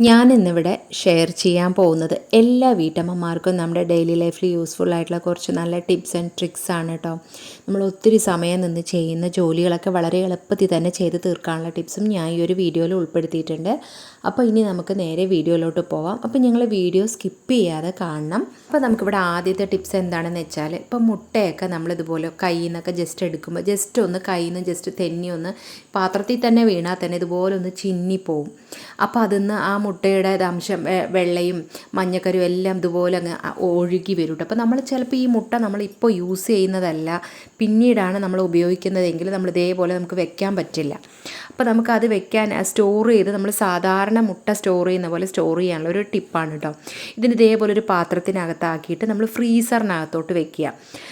ഞാൻ ഇന്നിവിടെ ഷെയർ ചെയ്യാൻ പോകുന്നത് എല്ലാ വീട്ടമ്മമാർക്കും നമ്മുടെ ഡെയിലി ലൈഫിൽ യൂസ്ഫുൾ ആയിട്ടുള്ള കുറച്ച് നല്ല ടിപ്സ് ആൻഡ് ട്രിക്സ് ആണ് കേട്ടോ നമ്മൾ ഒത്തിരി സമയം നിന്ന് ചെയ്യുന്ന ജോലികളൊക്കെ വളരെ എളുപ്പത്തിൽ തന്നെ ചെയ്ത് തീർക്കാനുള്ള ടിപ്സും ഞാൻ ഈ ഒരു വീഡിയോയിൽ ഉൾപ്പെടുത്തിയിട്ടുണ്ട്. അപ്പോൾ ഇനി നമുക്ക് നേരെ വീഡിയോയിലോട്ട് പോവാം. അപ്പോൾ ഞങ്ങൾ വീഡിയോ സ്കിപ്പ് ചെയ്യാതെ കാണണം. അപ്പോൾ നമുക്കിവിടെ ആദ്യത്തെ ടിപ്സ് എന്താണെന്ന് വെച്ചാൽ ഇപ്പോൾ മുട്ടയൊക്കെ നമ്മളിതുപോലെ കയ്യിൽ നിന്നൊക്കെ ജസ്റ്റ് എടുക്കുമ്പോൾ ജസ്റ്റ് ഒന്ന് കയ്യിൽ നിന്ന് ജസ്റ്റ് തെന്നി ഒന്ന് പാത്രത്തിൽ തന്നെ വീണാൽ തന്നെ ഇതുപോലെ ഒന്ന് ചിന്നിപ്പോവും. അപ്പോൾ അതിന്ന് ആ മുട്ടയുടെ അംശം വെള്ളയും മഞ്ഞക്കരും എല്ലാം ഇതുപോലെ അങ്ങ് ഒഴുകി വരും കേട്ടോ. അപ്പോൾ നമ്മൾ ചിലപ്പോൾ ഈ മുട്ട നമ്മൾ ഇപ്പോൾ യൂസ് ചെയ്യുന്നതല്ല. പിന്നീടാണ് നമ്മൾ ഉപയോഗിക്കുന്നതെങ്കിൽ നമ്മൾ ഇതേപോലെ നമുക്ക് വെക്കാൻ പറ്റില്ല. അപ്പോൾ നമുക്കത് വെക്കാൻ സ്റ്റോർ ചെയ്ത് നമ്മൾ സാധാരണ മുട്ട സ്റ്റോർ ചെയ്യുന്ന പോലെ സ്റ്റോർ ചെയ്യാനുള്ള ഒരു ടിപ്പാണ് കേട്ടോ ഇതിന് ഇതേപോലെ ഒരു പാത്രത്തിനകത്താക്കിയിട്ട് നമ്മൾ ഫ്രീസറിനകത്തോട്ട് വെക്കുക.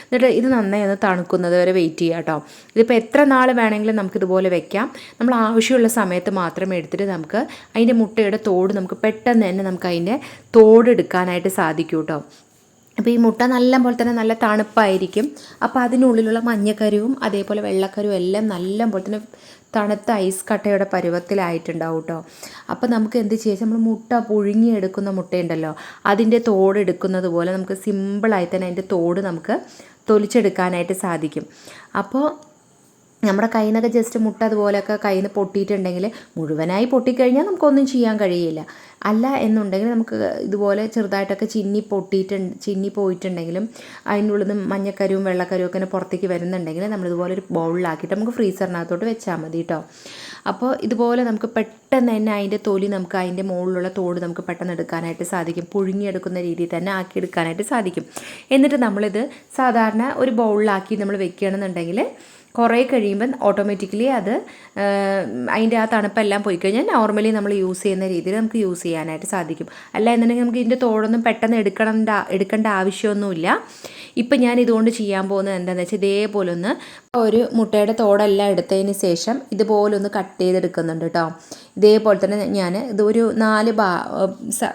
എന്നിട്ട് ഇത് നന്നായി ഒന്ന് തണുക്കുന്നത് വരെ വെയിറ്റ് ചെയ്യുക കേട്ടോ ഇതിപ്പോൾ എത്ര നാൾ വേണമെങ്കിലും നമുക്ക് ഇതുപോലെ വെക്കാം. നമ്മൾ ആവശ്യമുള്ള സമയത്ത് മാത്രം എടുത്തിട്ട് നമുക്ക് അതിന്റെ മുട്ടയുടെ തോട് നമുക്ക് പെട്ടെന്ന് തന്നെ നമുക്ക് അതിന്റെ തോടെടുക്കാനായിട്ട് സാധിക്കും കേട്ടോ അപ്പോൾ ഈ മുട്ട നല്ല പോലെ തന്നെ നല്ല തണുപ്പായിരിക്കും. അപ്പോൾ അതിനുള്ളിലുള്ള മഞ്ഞക്കരുവും അതേപോലെ വെള്ളക്കരുവും എല്ലാം നല്ല പോലെ തന്നെ തണുത്ത ഐസ് കട്ടയുടെ പരുവത്തിലായിട്ടുണ്ടാവും കേട്ടോ അപ്പോൾ നമുക്ക് എന്ത് ചെയ്യാം നമ്മൾ മുട്ട പുഴുങ്ങിയെടുക്കുന്ന മുട്ടയുണ്ടല്ലോ അതിന്റെ തോട് എടുക്കുന്നത് പോലെ നമുക്ക് സിമ്പിളായി തന്നെ അതിന്റെ തോട് നമുക്ക് തൊലിച്ചെടുക്കാനായിട്ട് സാധിക്കും. അപ്പോൾ നമ്മുടെ കയ്യിൽ ജസ്റ്റ് മുട്ട അതുപോലെയൊക്കെ കയ്യിൽ നിന്ന് പൊട്ടിയിട്ടുണ്ടെങ്കിൽ മുഴുവനായി പൊട്ടിക്കഴിഞ്ഞാൽ നമുക്കൊന്നും ചെയ്യാൻ കഴിയില്ല. അല്ല എന്നുണ്ടെങ്കിൽ നമുക്ക് ഇതുപോലെ ചെറുതായിട്ടൊക്കെ ചിന്നി പൊട്ടിയിട്ടുണ്ട് ചിന്നി പോയിട്ടുണ്ടെങ്കിലും അതിന്റെ ഉള്ളിൽ നിന്ന് മഞ്ഞക്കരുവും വെള്ളക്കരുവും ഒക്കെ പുറത്തേക്ക് വരുന്നുണ്ടെങ്കിൽ നമ്മളിതുപോലെ ഒരു ബൗളിലാക്കിയിട്ട് നമുക്ക് ഫ്രീസറിനകത്തോട്ട് വെച്ചാൽ മതി കേട്ടോ അപ്പോൾ ഇതുപോലെ നമുക്ക് പെട്ടെന്ന് തന്നെ അതിന്റെ തൊലി നമുക്ക് അതിന്റെ മുകളിലുള്ള തോട് നമുക്ക് പെട്ടെന്ന് എടുക്കാനായിട്ട് സാധിക്കും. പുഴുങ്ങിയെടുക്കുന്ന രീതിയിൽ തന്നെ ആക്കിയെടുക്കാനായിട്ട് സാധിക്കും. എന്നിട്ട് നമ്മളിത് സാധാരണ ഒരു ബൗളിലാക്കി നമ്മൾ വെക്കുകയാണെന്നുണ്ടെങ്കിൽ കുറേ കഴിയുമ്പോൾ ഓട്ടോമാറ്റിക്കലി അത് അതിന്റെ ആ തണുപ്പെല്ലാം പോയി കഴിഞ്ഞാൽ നോർമലി നമ്മൾ യൂസ് ചെയ്യുന്ന രീതിയിൽ നമുക്ക് യൂസ് ചെയ്യാനായിട്ട് സാധിക്കും. അല്ല എന്നുണ്ടെങ്കിൽ നമുക്ക് ഇതിന്റെ തോടൊന്നും പെട്ടെന്ന് എടുക്കണ്ട എടുക്കേണ്ട ആവശ്യമൊന്നുമില്ല. ഇപ്പം ഞാൻ ഇതുകൊണ്ട് ചെയ്യാൻ പോകുന്നത് എന്താണെന്ന് വെച്ചാൽ ഇതേപോലെ ഒന്ന് ഒരു മുട്ടയുടെ തോടെല്ലാം എടുത്തതിന് ശേഷം ഇതുപോലെ ഒന്ന് കട്ട് ചെയ്തെടുക്കുന്നുണ്ട് കേട്ടോ ഇതേപോലെ തന്നെ ഞാൻ ഇത് ഒരു നാല് ബാ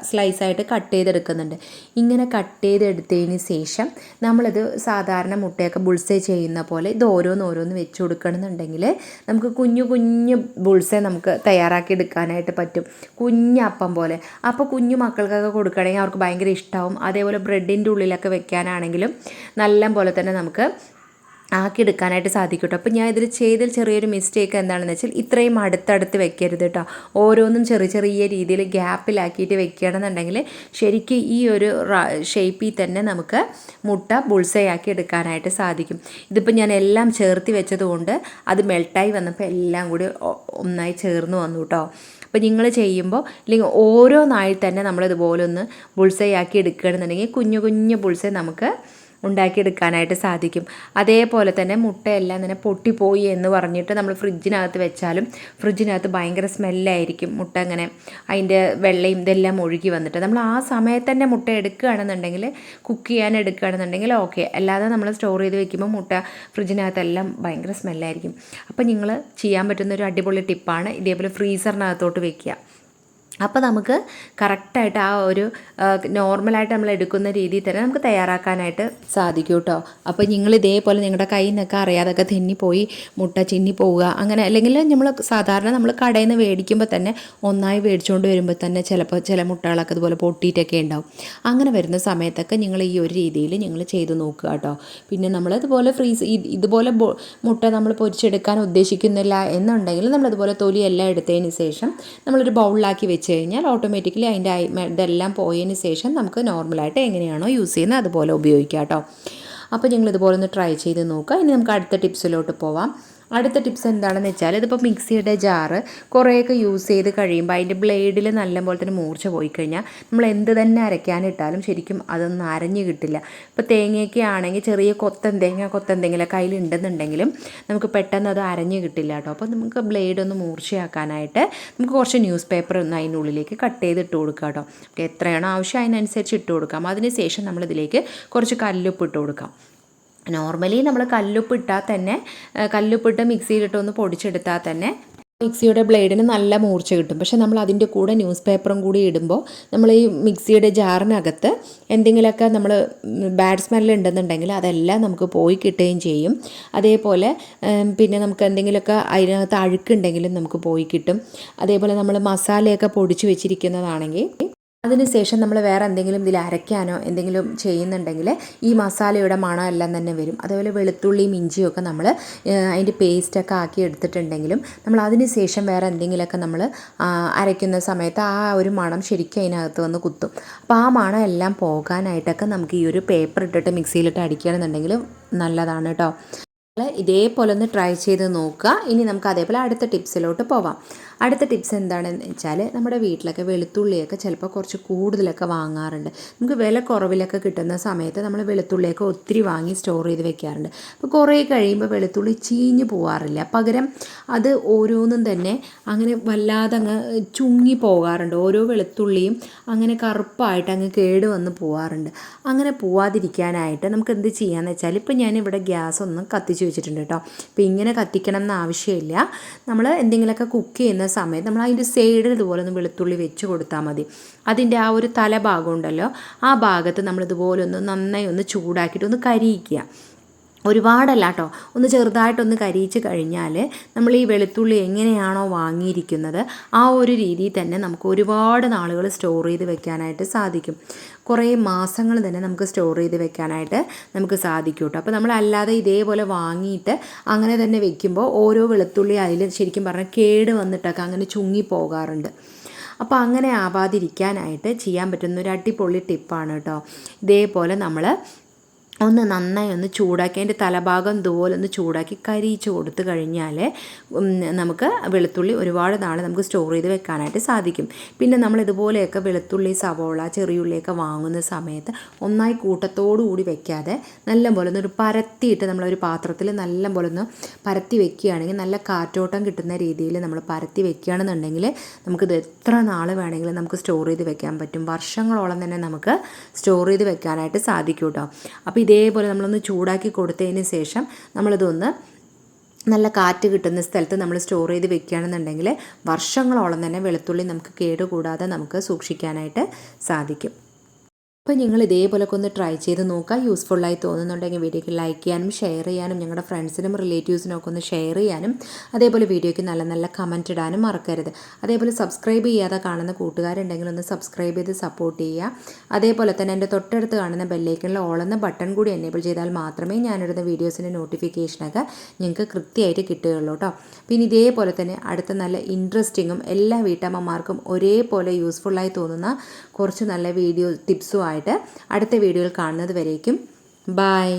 സ്ലൈസായിട്ട് കട്ട് ചെയ്തെടുക്കുന്നുണ്ട്. ഇങ്ങനെ കട്ട് ചെയ്തെടുത്തതിന് ശേഷം നമ്മളിത് സാധാരണ മുട്ടയൊക്കെ ബുൾസേ ചെയ്യുന്ന പോലെ ഇത് ഓരോന്നോരോന്ന് ഓരോന്ന് വെച്ച് കൊടുക്കണമെന്നുണ്ടെങ്കിൽ നമുക്ക് കുഞ്ഞു കുഞ്ഞു ബുൾസേ നമുക്ക് തയ്യാറാക്കി എടുക്കാനായിട്ട് പറ്റും. കുഞ്ഞപ്പം പോലെ. അപ്പോൾ കുഞ്ഞു മക്കൾക്കൊക്കെ കൊടുക്കുകയാണെങ്കിൽ അവർക്ക് ഭയങ്കര ഇഷ്ടമാവും അതേപോലെ ബ്രെഡിന്റെ ഉള്ളിലൊക്കെ വെക്കാനാണെങ്കിലും നല്ല പോലെ തന്നെ നമുക്ക് ആക്കിയെടുക്കാനായിട്ട് സാധിക്കും കേട്ടോ അപ്പോൾ ഞാൻ ഇതിൽ ചെയ്തതിൽ ചെറിയൊരു മിസ്റ്റേക്ക് എന്താണെന്ന് വെച്ചാൽ ഇത്രയും അടുത്തടുത്ത് വെക്കരുത് കേട്ടോ ഓരോന്നും ചെറിയ ചെറിയ രീതിയിൽ ഗ്യാപ്പിലാക്കിയിട്ട് വെക്കുകയാണെന്നുണ്ടെങ്കിൽ ശരിക്കും ഈ ഒരു ഷേപ്പിൽ തന്നെ നമുക്ക് മുട്ട ബുൾസയാക്കി എടുക്കാനായിട്ട് സാധിക്കും. ഇതിപ്പോൾ ഞാൻ എല്ലാം ചേർത്ത് വെച്ചതുകൊണ്ട് അത് മെൽട്ടായി വന്നപ്പോൾ എല്ലാം കൂടി ഒന്നായി ചേർന്ന് വന്നു കേട്ടോ അപ്പോൾ നിങ്ങൾ ചെയ്യുമ്പോൾ അല്ലെങ്കിൽ ഓരോന്നായി തന്നെ നമ്മളിതുപോലെ ഒന്ന് ബുൾസയാക്കി എടുക്കുകയാണെന്നുണ്ടെങ്കിൽ കുഞ്ഞു കുഞ്ഞു ബുൾസൈ നമുക്ക് ഉണ്ടാക്കിയെടുക്കാനായിട്ട് സാധിക്കും. അതേപോലെ തന്നെ മുട്ടയെല്ലാം തന്നെ പൊട്ടിപ്പോയി എന്ന് പറഞ്ഞിട്ട് നമ്മൾ ഫ്രിഡ്ജിനകത്ത് വെച്ചാലും ഫ്രിഡ്ജിനകത്ത് ഭയങ്കര സ്മെല്ലായിരിക്കും മുട്ട അങ്ങനെ അതിന്റെ വെള്ളയും ഇതെല്ലാം ഒഴുകി വന്നിട്ട്. നമ്മൾ ആ സമയത്ത് തന്നെ മുട്ട എടുക്കുകയാണെന്നുണ്ടെങ്കിൽ കുക്ക് ചെയ്യാൻ എടുക്കുകയാണെന്നുണ്ടെങ്കിൽ ഓക്കെ. അല്ലാതെ നമ്മൾ സ്റ്റോർ ചെയ്ത് വെക്കുമ്പോൾ മുട്ട ഫ്രിഡ്ജിനകത്തെല്ലാം ഭയങ്കര സ്മെല്ലായിരിക്കും. അപ്പോൾ നിങ്ങൾ ചെയ്യാൻ പറ്റുന്ന ഒരു അടിപൊളി ടിപ്പാണ് ഇതേപോലെ ഫ്രീസറിനകത്തോട്ട് വെക്കുക. അപ്പോൾ നമുക്ക് കറക്റ്റായിട്ട് ആ ഒരു നോർമലായിട്ട് നമ്മൾ എടുക്കുന്ന രീതിയിൽ തന്നെ നമുക്ക് തയ്യാറാക്കാനായിട്ട് സാധിക്കും കേട്ടോ അപ്പോൾ നിങ്ങൾ ഇതേപോലെ നിങ്ങളുടെ കയ്യിൽ നിന്നൊക്കെ അറിയാതൊക്കെ തെന്നിപ്പോയി മുട്ട ചിന്നി പോവുക അങ്ങനെ അല്ലെങ്കിൽ നമ്മൾ സാധാരണ നമ്മൾ കടയിൽ നിന്ന് മേടിക്കുമ്പോൾ തന്നെ ഒന്നായി മേടിച്ചുകൊണ്ട് വരുമ്പോൾ തന്നെ ചിലപ്പോൾ ചില മുട്ടകളൊക്കെ ഇതുപോലെ പൊട്ടിയിട്ടൊക്കെ ഉണ്ടാവും. അങ്ങനെ വരുന്ന സമയത്തൊക്കെ നിങ്ങൾ ഈ ഒരു രീതിയിൽ നിങ്ങൾ ചെയ്ത് നോക്കുക കേട്ടോ പിന്നെ നമ്മൾ ഇതുപോലെ ഫ്രീസ് ഇതുപോലെ മുട്ട നമ്മൾ പൊരിച്ചെടുക്കാൻ ഉദ്ദേശിക്കുന്നില്ല എന്നുണ്ടെങ്കിൽ നമ്മളിതുപോലെ തൊലി എല്ലാം എടുത്തതിന് ശേഷം നമ്മളൊരു ബൗളിലാക്കി വെച്ച് കഴിഞ്ഞാൽ ഓട്ടോമാറ്റിക്കലി അതിന്റെ ഇതെല്ലാം പോയതിന് ശേഷം നമുക്ക് നോർമലായിട്ട് എങ്ങനെയാണോ യൂസ് ചെയ്യുന്നത് അതുപോലെ ഉപയോഗിക്കാം കേട്ടോ. അപ്പോൾ നിങ്ങൾ ഇതുപോലെ ഒന്ന് ട്രൈ ചെയ്ത് നോക്കുക. ഇനി നമുക്ക് അടുത്ത ടിപ്സിലോട്ട് പോവാം. അടുത്ത ടിപ്സ് എന്താണെന്ന് വെച്ചാൽ ഇതിപ്പോൾ മിക്സിയുടെ ജാറ് കുറേയൊക്കെ യൂസ് ചെയ്ത് കഴിയുമ്പോൾ അതിന്റെ ബ്ലേഡിൽ നല്ലപോലെ തന്നെ മൂർച്ച പോയി കഴിഞ്ഞാൽ നമ്മൾ എന്ത് തന്നെ അരയ്ക്കാനിട്ടാലും ശരിക്കും അതൊന്നും അരഞ്ഞ് കിട്ടില്ല. ഇപ്പോൾ തേങ്ങയൊക്കെ ആണെങ്കിൽ ചെറിയ കൊത്തൻ തേങ്ങ കൊത്തൻ എന്തെങ്കിലുമൊക്കെ അതിലുണ്ടെന്നുണ്ടെങ്കിലും നമുക്ക് പെട്ടെന്ന് അത് അരഞ്ഞ് കിട്ടില്ല കേട്ടോ. അപ്പോൾ നമുക്ക് ബ്ലേഡ് ഒന്ന് മൂർച്ചയാക്കാനായിട്ട് നമുക്ക് കുറച്ച് ന്യൂസ് പേപ്പർ ഒന്ന് അതിനുള്ളിലേക്ക് കട്ട് ചെയ്ത് ഇട്ട് കൊടുക്കാം കേട്ടോ. എത്രയാണോ ആവശ്യം അതിനനുസരിച്ച് ഇട്ട് കൊടുക്കാം. അതിന് ശേഷം നമ്മളിതിലേക്ക് കുറച്ച് കല്ലുപ്പ് ഇട്ട് കൊടുക്കാം. നോർമലി നമ്മൾ കല്ലുപ്പ് ഇട്ടാൽ തന്നെ കല്ലുപ്പിട്ട് മിക്സിയിലിട്ട് ഒന്ന് പൊടിച്ചെടുത്താൽ തന്നെ മിക്സിയുടെ ബ്ലേഡിന് നല്ല മൂർച്ച കിട്ടും. പക്ഷേ നമ്മൾ അതിന്റെ കൂടെ ന്യൂസ് പേപ്പറും കൂടി ഇടുമ്പോൾ നമ്മൾ ഈ മിക്സിയുടെ ജാറിനകത്ത് എന്തെങ്കിലുമൊക്കെ നമ്മൾ ബാഡ് സ്മെല്ല് ഉണ്ടെന്നുണ്ടെങ്കിൽ അതെല്ലാം നമുക്ക് പോയി കിട്ടുകയും ചെയ്യും. അതേപോലെ പിന്നെ നമുക്ക് എന്തെങ്കിലുമൊക്കെ അതിനകത്ത് അഴുക്കുണ്ടെങ്കിലും നമുക്ക് പോയി കിട്ടും. അതേപോലെ നമ്മൾ മസാലയൊക്കെ പൊടിച്ച് വെച്ചിരിക്കുന്നതാണെങ്കിൽ അതിനുശേഷം നമ്മൾ വേറെ എന്തെങ്കിലും ഇതിൽ അരയ്ക്കാനോ എന്തെങ്കിലും ചെയ്യുന്നുണ്ടെങ്കിൽ ഈ മസാലയുടെ മണം എല്ലാം തന്നെ വരും. അതേപോലെ വെളുത്തുള്ളിയും ഇഞ്ചിയും ഒക്കെ നമ്മൾ അതിന്റെ പേസ്റ്റൊക്കെ ആക്കി എടുത്തിട്ടുണ്ടെങ്കിലും നമ്മൾ അതിന് ശേഷം വേറെ എന്തെങ്കിലുമൊക്കെ നമ്മൾ അരയ്ക്കുന്ന സമയത്ത് ആ ഒരു മണം ശരിക്കും അതിനകത്ത് വന്ന് കുത്തും. അപ്പോൾ ആ മണം എല്ലാം പോകാനായിട്ടൊക്കെ നമുക്ക് ഈ ഒരു പേപ്പർ ഇട്ടിട്ട് മിക്സിയിലിട്ട് അടിക്കുകയാണെന്നുണ്ടെങ്കിൽ നല്ലതാണ് കേട്ടോ. ഇതേപോലെ ഒന്ന് ട്രൈ ചെയ്ത് നോക്കുക ഇനി നമുക്ക് അതേപോലെ അടുത്ത ടിപ്സിലോട്ട് പോവാം. അടുത്ത ടിപ്സ് എന്താണെന്ന് വെച്ചാൽ നമ്മുടെ വീട്ടിലൊക്കെ വെളുത്തുള്ളിയൊക്കെ ചിലപ്പോൾ കുറച്ച് കൂടുതലൊക്കെ വാങ്ങാറുണ്ട്. നമുക്ക് വില കുറവിലൊക്കെ കിട്ടുന്ന സമയത്ത് നമ്മൾ വെളുത്തുള്ളിയൊക്കെ ഒത്തിരി വാങ്ങി സ്റ്റോർ ചെയ്ത് വെക്കാറുണ്ട്. അപ്പോൾ കുറേ കഴിയുമ്പോൾ വെളുത്തുള്ളി ചീഞ്ഞു പോകാറില്ല പകരം അത് ഓരോന്നും തന്നെ അങ്ങനെ വല്ലാതെ അങ്ങ് ചുങ്ങി പോകാറുണ്ട്. ഓരോ വെളുത്തുള്ളിയും അങ്ങനെ കറുപ്പായിട്ട് അങ്ങ് കേട് വന്ന് പോകാറുണ്ട് അങ്ങനെ പോവാതിരിക്കാനായിട്ട് നമുക്ക് എന്ത് ചെയ്യാന്ന് വെച്ചാൽ ഇപ്പം ഞാനിവിടെ ഗ്യാസ് ഒന്ന് കത്തിച്ച് വെച്ചിട്ടുണ്ട് കേട്ടോ. അപ്പോൾ ഇങ്ങനെ കത്തിക്കണം എന്ന് ആവശ്യമില്ല. നമ്മൾ എന്തെങ്കിലുമൊക്കെ കുക്ക് ചെയ്യുന്ന സമയത്ത് നമ്മൾ അതിന്റെ സൈഡിൽ ഇതുപോലെ ഒന്ന് വെളുത്തുള്ളി വെച്ച് കൊടുത്താൽ മതി. അതിന്റെ ആ ഒരു തലഭാഗം ഉണ്ടല്ലോ ആ ഭാഗത്ത് നമ്മൾ ഇതുപോലെ ഒന്ന് നന്നായി ഒന്ന് ചൂടാക്കിയിട്ട് ഒന്ന് കരിയിക്കുക. ഒരുപാടല്ല കേട്ടോ ഒന്ന് ചെറുതായിട്ടൊന്ന് കരിയിച്ച് കഴിഞ്ഞാൽ നമ്മൾ ഈ വെളുത്തുള്ളി എങ്ങനെയാണോ വാങ്ങിയിരിക്കുന്നത് ആ ഒരു രീതിയിൽ തന്നെ നമുക്ക് ഒരുപാട് നാളുകൾ സ്റ്റോർ ചെയ്ത് വെക്കാനായിട്ട് സാധിക്കും. കുറേ മാസങ്ങൾ തന്നെ നമുക്ക് സ്റ്റോർ ചെയ്ത് വെക്കാനായിട്ട് നമുക്ക് സാധിക്കും കേട്ടോ അപ്പോൾ നമ്മൾ അല്ലാതെ ഇതേപോലെ വാങ്ങിയിട്ട് അങ്ങനെ തന്നെ വെക്കുമ്പോൾ ഓരോ വെളുത്തുള്ളി അതിൽ ശരിക്കും പറഞ്ഞാൽ കേട് വന്നിട്ടൊക്കെ അങ്ങനെ ചുങ്ങി പോകാറുണ്ട്. അപ്പോൾ അങ്ങനെ ആവാതിരിക്കാനായിട്ട് ചെയ്യാൻ പറ്റുന്ന ഒരു അടിപൊളി ടിപ്പാണ് കേട്ടോ ഇതേപോലെ നമ്മൾ ഒന്ന് നന്നായി ഒന്ന് ചൂടാക്കി അതിന്റെ തലഭാഗം ഇതുപോലെ ഒന്ന് ചൂടാക്കി കരിയിച്ച് കൊടുത്തു കഴിഞ്ഞാൽ നമുക്ക് വെളുത്തുള്ളി ഒരുപാട് നാൾ നമുക്ക് സ്റ്റോർ ചെയ്ത് വെക്കാനായിട്ട് സാധിക്കും. പിന്നെ നമ്മൾ ഇതുപോലെയൊക്കെ വെളുത്തുള്ളി സവോള ചെറിയുള്ളിയൊക്കെ വാങ്ങുന്ന സമയത്ത് ഒന്നായി കൂട്ടത്തോടു കൂടി വെക്കാതെ നല്ല പോലെ ഒന്ന് ഒരു പരത്തിയിട്ട് നമ്മളൊരു പാത്രത്തിൽ നല്ല പോലെ ഒന്ന് പരത്തി വെക്കുകയാണെങ്കിൽ നല്ല കാറ്റോട്ടം കിട്ടുന്ന രീതിയിൽ നമ്മൾ പരത്തി വെക്കുകയാണെന്നുണ്ടെങ്കിൽ നമുക്കിത് എത്ര നാൾ വേണമെങ്കിലും നമുക്ക് സ്റ്റോർ ചെയ്ത് വെക്കാൻ പറ്റും. വർഷങ്ങളോളം തന്നെ നമുക്ക് സ്റ്റോർ ചെയ്ത് വെക്കാനായിട്ട് സാധിക്കും കേട്ടോ അപ്പോൾ ഇതേപോലെ നമ്മളൊന്ന് ചൂടാക്കി കൊടുത്തതിന് ശേഷം നമ്മളിതൊന്ന് നല്ല കാറ്റ് കിട്ടുന്ന സ്ഥലത്ത് നമ്മൾ സ്റ്റോർ ചെയ്ത് വെക്കുകയാണെന്നുണ്ടെങ്കിൽ വർഷങ്ങളോളം തന്നെ വെളുത്തുള്ളി നമുക്ക് കേടുകൂടാതെ നമുക്ക് സൂക്ഷിക്കാനായിട്ട് സാധിക്കും. അപ്പോൾ നിങ്ങൾ ഇതേപോലൊക്കെ ഒന്ന് ട്രൈ ചെയ്ത് നോക്കുക. യൂസ്ഫുള്ളായി തോന്നുന്നുണ്ടെങ്കിൽ വീഡിയോക്ക് ലൈക്ക് ചെയ്യാനും ഷെയർ ചെയ്യാനും ഞങ്ങളുടെ ഫ്രണ്ട്സിനും റിലേറ്റീവ്സിനും ഒക്കെ ഒന്ന് ഷെയർ ചെയ്യാനും അതേപോലെ വീഡിയോയ്ക്ക് നല്ല നല്ല കമന്റ് ഇടാനും മറക്കരുത്. അതേപോലെ സബ്സ്ക്രൈബ് ചെയ്യാതെ കാണുന്ന കൂട്ടുകാരുണ്ടെങ്കിൽ ഒന്ന് സബ്സ്ക്രൈബ് ചെയ്ത് സപ്പോർട്ട് ചെയ്യുക. അതേപോലെ തന്നെ എന്റെ തൊട്ടടുത്ത് കാണുന്ന ബെല്ലേക്കുള്ള ഓളെന്ന ബട്ടൺ കൂടി എനേബിൾ ചെയ്താൽ മാത്രമേ ഞാനിടുന്ന വീഡിയോസിന്റെ നോട്ടിഫിക്കേഷനൊക്കെ നിങ്ങൾക്ക് കൃത്യമായിട്ട് കിട്ടുകയുള്ളൂ കേട്ടോ പിന്നെ ഇതേപോലെ തന്നെ അടുത്ത നല്ല ഇൻട്രസ്റ്റിങ്ങും എല്ലാ വീട്ടമ്മമാർക്കും ഒരേപോലെ യൂസ്ഫുള്ളായി തോന്നുന്ന കുറച്ച് നല്ല വീഡിയോ ടിപ്സുമായിട്ട് അടുത്ത വീഡിയോയിൽ കാണുന്നത് വരേക്കും. ബായ്